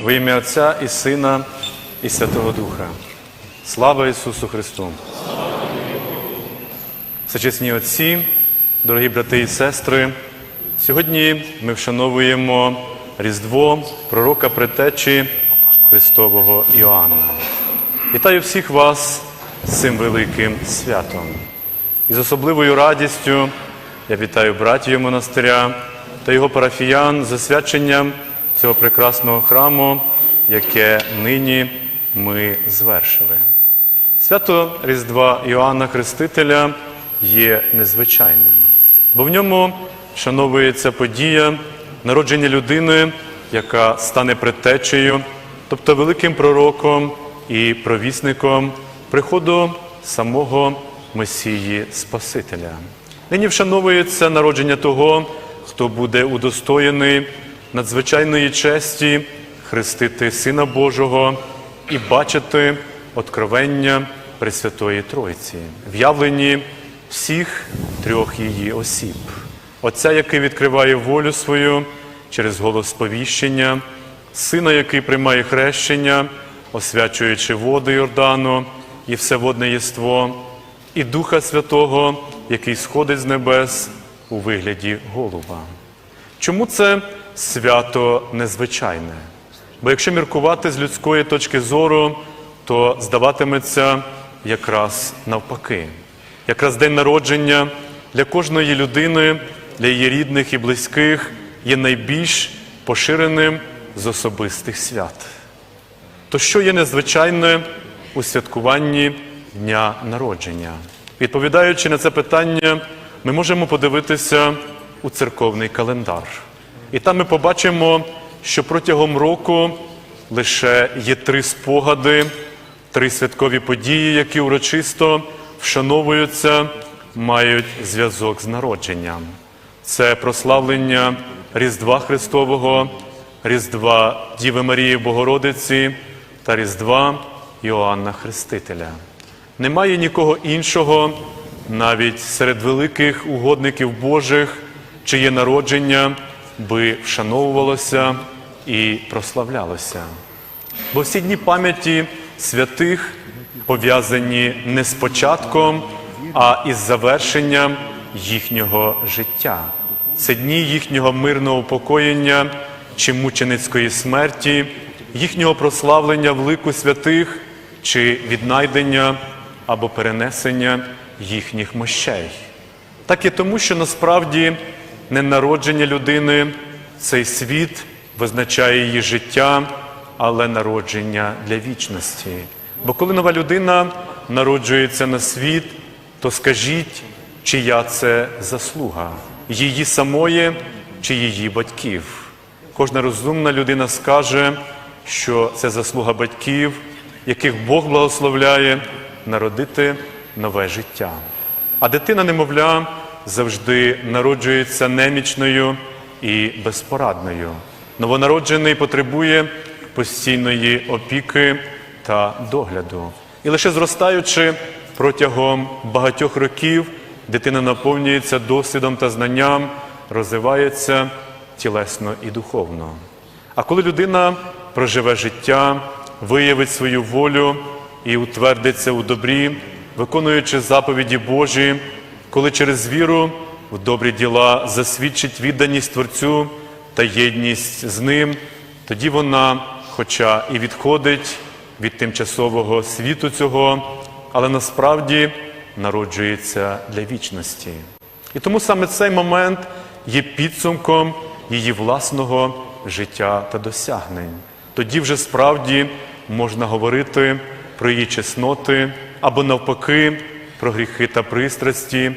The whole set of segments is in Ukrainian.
Во ім'я Отця і Сина, і Святого Духа. Слава Ісусу Христу! Всечесні Отці, дорогі брати і сестри, сьогодні ми вшановуємо Різдво пророка предтечі Христового Іоанна. Вітаю всіх вас з цим великим святом. І з особливою радістю я вітаю братію монастиря та його парафіян з засвяченням цього прекрасного храму, яке нині ми звершили. Свято Різдва Іоанна Хрестителя є незвичайним, бо в ньому вшановується подія народження людини, яка стане предтечею, тобто великим пророком і провісником приходу самого Месії Спасителя. Нині вшановується народження того, хто буде удостоєний надзвичайної честі хрестити Сина Божого і бачити откровення Пресвятої Тройці, в'явлені всіх трьох її осіб. Отця, який відкриває волю свою через голос сповіщення, Сина, який приймає хрещення, освячуючи води Йордану і все водне єство, і Духа Святого, який сходить з небес у вигляді голуба. Чому це свято незвичайне? Бо якщо міркувати з людської точки зору, то здаватиметься якраз навпаки. Якраз день народження для кожної людини, для її рідних і близьких є найбільш поширеним з особистих свят. То що є незвичайне у святкуванні дня народження? Відповідаючи на це питання, ми можемо подивитися у церковний календар. І там ми побачимо, що протягом року лише є три спогади, три святкові події, які урочисто вшановуються, мають зв'язок з народженням. Це прославлення Різдва Христового, Різдва Діви Марії Богородиці та Різдва Іоанна Хрестителя. Немає нікого іншого, навіть серед великих угодників Божих, чиє народження би вшановувалося і прославлялося. Бо всі дні пам'яті святих пов'язані не з початком, а із завершенням їхнього життя. Це дні їхнього мирного упокоєння чи мученицької смерті, їхнього прославлення в лику святих чи віднайдення або перенесення їхніх мощей. Так і тому, що насправді не народження людини, цей світ визначає її життя, але народження для вічності. Бо коли нова людина народжується на світ, то скажіть, чия це заслуга, її самої чи її батьків. Кожна розумна людина скаже, що це заслуга батьків, яких Бог благословляє народити нове життя. А дитина немовля завжди народжується немічною і безпорадною. Новонароджений потребує постійної опіки та догляду. І лише зростаючи протягом багатьох років, дитина наповнюється досвідом та знанням, розвивається тілесно і духовно. А коли людина проживе життя, виявить свою волю і утвердиться у добрі, виконуючи заповіді Божі, коли через віру в добрі діла засвідчить відданість Творцю та єдність з ним, тоді вона, хоча і відходить від тимчасового світу цього, але насправді народжується для вічності. І тому саме цей момент є підсумком її власного життя та досягнень. Тоді вже справді можна говорити про її чесноти або навпаки про гріхи та пристрасті,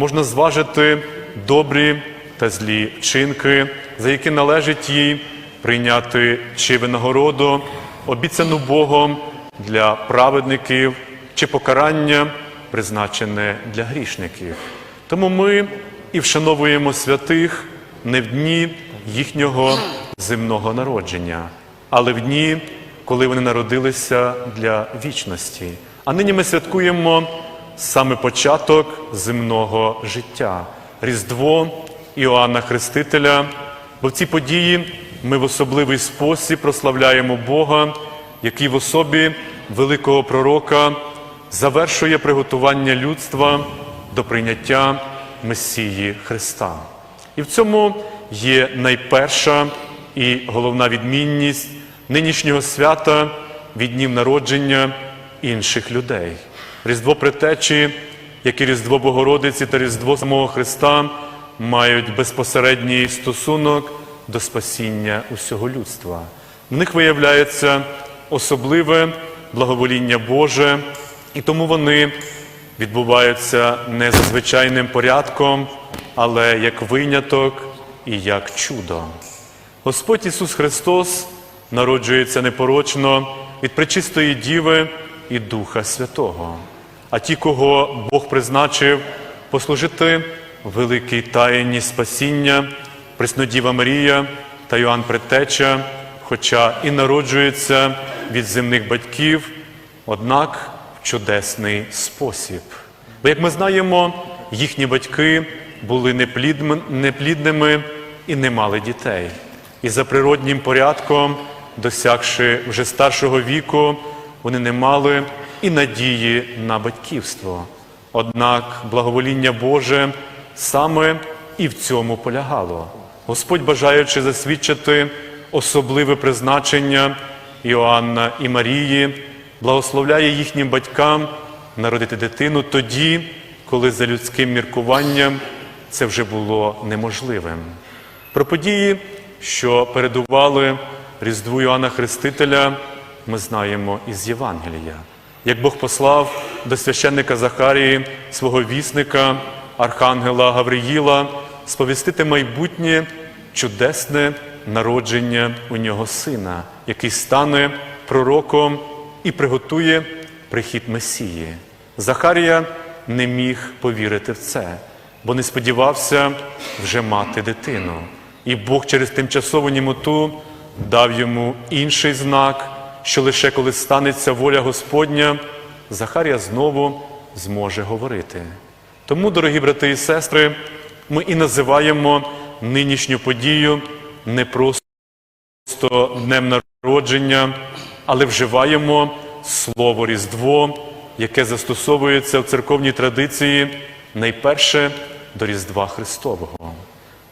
можна зважити добрі та злі вчинки, за які належить їй прийняти чи винагороду, обіцяну Богом для праведників, чи покарання, призначене для грішників. Тому ми і вшановуємо святих не в дні їхнього земного народження, але в дні, коли вони народилися для вічності. А нині ми святкуємо саме початок земного життя, Різдво Іоанна Хрестителя, бо в ці події ми в особливий спосіб прославляємо Бога, який в особі великого пророка завершує приготування людства до прийняття Месії Христа. І в цьому є найперша і головна відмінність нинішнього свята від днів народження інших людей. Різдво Притечі, як і Різдво Богородиці та Різдво самого Христа мають безпосередній стосунок до спасіння усього людства. В них виявляється особливе благовоління Боже, і тому вони відбуваються не за звичайним порядком, але як виняток і як чудо. Господь Ісус Христос народжується непорочно від пречистої Діви і Духа Святого. А ті, кого Бог призначив послужити великій таїні спасіння, Преснодіва Марія та Йоанн Предтеча, хоча і народжуються від земних батьків, однак в чудесний спосіб. Бо, як ми знаємо, їхні батьки були неплідними і не мали дітей. І за природнім порядком, досягши вже старшого віку, вони не мали і надії на батьківство. Однак благовоління Боже саме і в цьому полягало. Господь, бажаючи засвідчити особливе призначення Іоанна і Марії, благословляє їхнім батькам народити дитину тоді, коли за людським міркуванням це вже було неможливим. Про події, що передували Різдву Іоанна Хрестителя, ми знаємо із Євангелія. Як Бог послав до священника Захарії свого вісника, архангела Гавриїла, сповістити майбутнє чудесне народження у нього сина, який стане пророком і приготує прихід Месії. Захарія не міг повірити в це, бо не сподівався вже мати дитину. І Бог через тимчасову німоту дав йому інший знак, що лише коли станеться воля Господня, Захарія знову зможе говорити. Тому, дорогі брати і сестри, ми і називаємо нинішню подію не просто днем народження, але вживаємо слово Різдво, яке застосовується в церковній традиції найперше до Різдва Христового.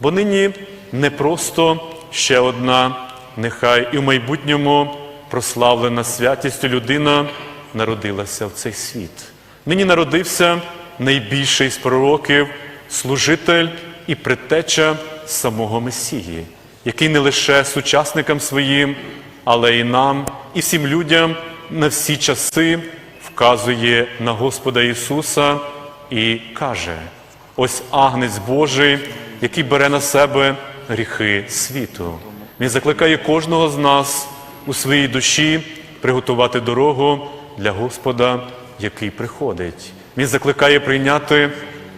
Бо нині не просто ще одна, нехай і в майбутньому прославлена святістю людина народилася в цей світ. Нині народився найбільший з пророків, служитель і предтеча самого Месії, який не лише сучасникам своїм, але й нам, і всім людям на всі часи вказує на Господа Ісуса і каже: ось агнець Божий, який бере на себе гріхи світу. Він закликає кожного з нас у своїй душі приготувати дорогу для Господа, який приходить. Він закликає прийняти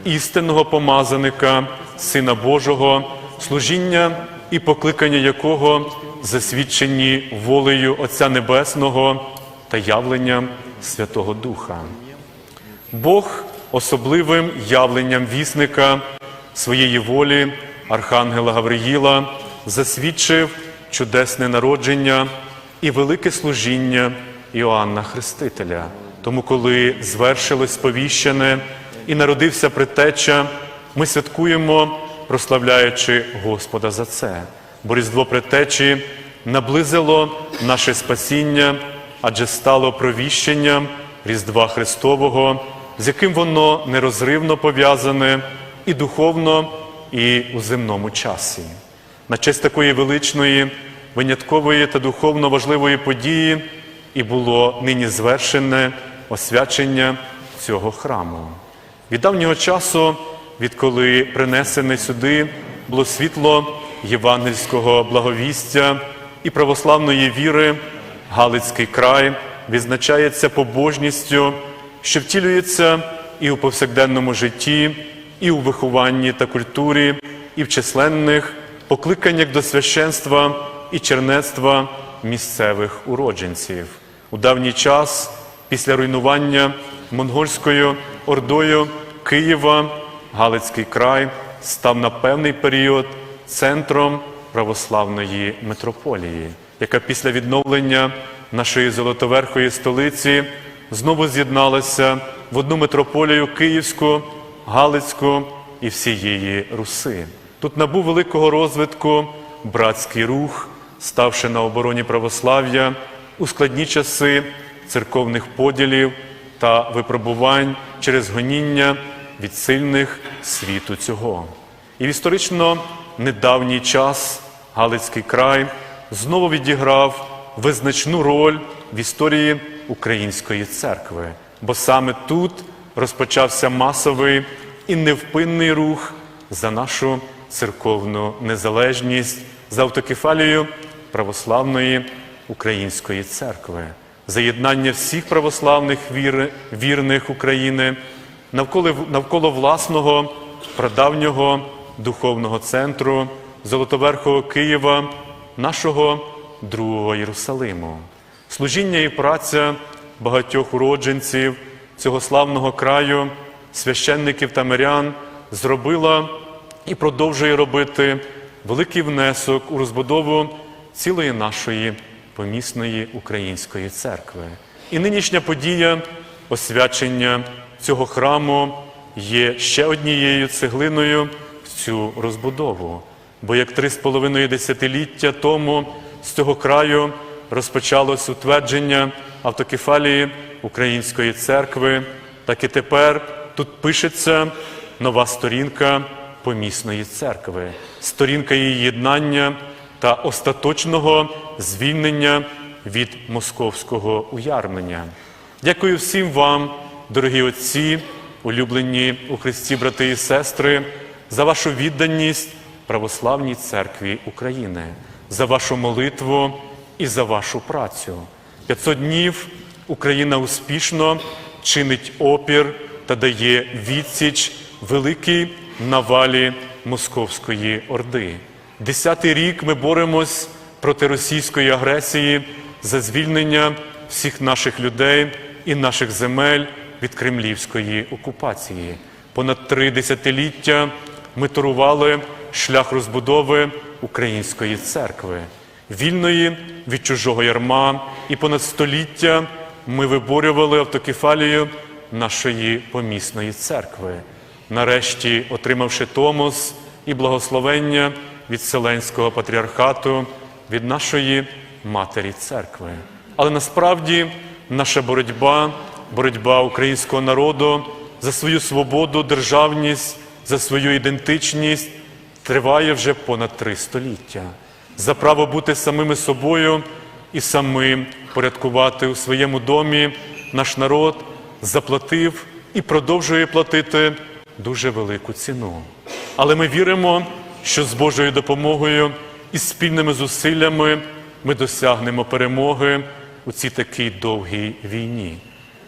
істинного помазаника, Сина Божого, служіння і покликання якого засвідчені волею Отця Небесного та явленням Святого Духа. Бог особливим явленням вісника своєї волі, Архангела Гавриїла, засвідчив чудесне народження і велике служіння Іоанна Хрестителя. Тому, коли звершилось сповіщене і народився притеча, ми святкуємо, прославляючи Господа за це. Бо Різдво притечі наблизило наше спасіння, адже стало провіщенням Різдва Христового, з яким воно нерозривно пов'язане і духовно, і у земному часі. На честь такої величної, виняткової та духовно важливої події і було нині звершене освячення цього храму. Від давнього часу, відколи принесене сюди було світло євангельського благовістя і православної віри, Галицький край відзначається побожністю, що втілюється і у повсякденному житті, і у вихованні та культурі, і в численних покликаннях до священства і чернецтва місцевих уродженців. У давній час, після руйнування монгольською ордою Києва, Галицький край став на певний період центром православної митрополії, яка після відновлення нашої золотоверхої столиці знову з'єдналася в одну митрополію Київську, Галицьку і всієї Руси. Тут набув великого розвитку братський рух, ставши на обороні православ'я у складні часи церковних поділів та випробувань через гоніння від сильних світу цього. І в історично недавній час Галицький край знову відіграв визначну роль в історії української церкви, бо саме тут розпочався масовий і невпинний рух за нашу церковну незалежність, за автокефалію православної української церкви, за єднання всіх православних вір, вірних України навколо, навколо власного прадавнього духовного центру Золотоверхого Києва, нашого другого Єрусалиму. Служіння і праця багатьох уродженців цього славного краю, священників та мирян зробила і продовжує робити великий внесок у розбудову цілої нашої помісної української церкви. І нинішня подія освячення цього храму є ще однією цеглиною в цю розбудову. Бо як три з половиною десятиліття тому з цього краю розпочалось утвердження автокефалії Української церкви, так і тепер тут пишеться нова сторінка помісної церкви, сторінка її єднання та остаточного звільнення від московського уярмлення. Дякую всім вам, дорогі отці, улюблені у Христі, брати і сестри, за вашу відданість православній церкві України, за вашу молитву і за вашу працю. 500 днів Україна успішно чинить опір та дає відсіч великій навалі Московської Орди. Десятий рік ми боремось проти російської агресії за звільнення всіх наших людей і наших земель від кремлівської окупації. Понад три десятиліття ми турували шлях розбудови української церкви, вільної від чужого ярма, і понад століття ми виборювали автокефалію нашої помісної церкви, нарешті отримавши томос і благословення від Вселенського патріархату, від нашої матері церкви. Але насправді наша боротьба, боротьба українського народу за свою свободу, державність, за свою ідентичність триває вже понад три століття. За право бути самими собою і самим порядкувати у своєму домі наш народ заплатив і продовжує платити дуже велику ціну. Але ми віримо, що з Божою допомогою і спільними зусиллями ми досягнемо перемоги у цій такій довгій війні,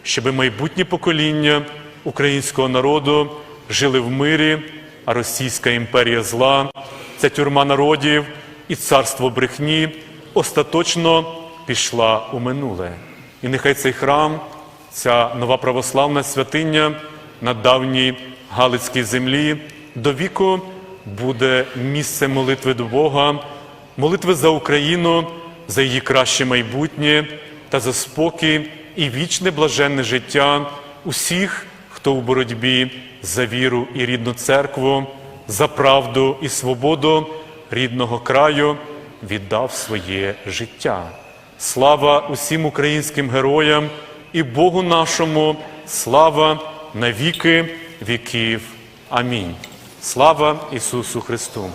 щоб майбутні покоління українського народу жили в мирі, а Російська імперія зла, ця тюрма народів і царство брехні остаточно пішла у минуле. І нехай цей храм, ця нова православна святиня на давній Галицькій землі до віку буде місце молитви до Бога, молитви за Україну, за її краще майбутнє та за спокій і вічне блаженне життя усіх, хто у боротьбі за віру і рідну церкву, за правду і свободу рідного краю віддав своє життя. Слава усім українським героям і Богу нашому, слава на віки віків. Амінь. Слава Ісусу Христу!